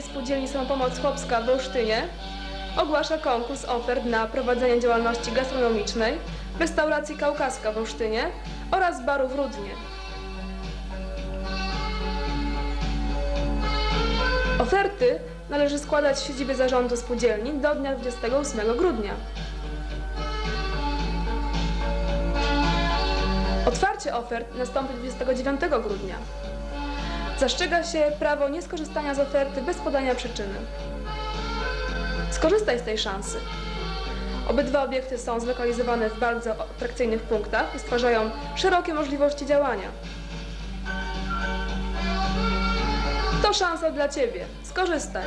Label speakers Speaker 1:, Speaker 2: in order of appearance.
Speaker 1: Spółdzielni Samopomoc Chłopska w Olsztynie ogłasza konkurs ofert na prowadzenie działalności gastronomicznej w restauracji Kaukaska w Olsztynie oraz baru w Rudnie. Oferty należy składać w siedzibie zarządu spółdzielni do dnia 28 grudnia. Otwarcie ofert nastąpi 29 grudnia. Zastrzega się prawo nieskorzystania z oferty bez podania przyczyny. Skorzystaj z tej szansy. Obydwa obiekty są zlokalizowane w bardzo atrakcyjnych punktach i stwarzają szerokie możliwości działania. To szansa dla Ciebie. Skorzystaj.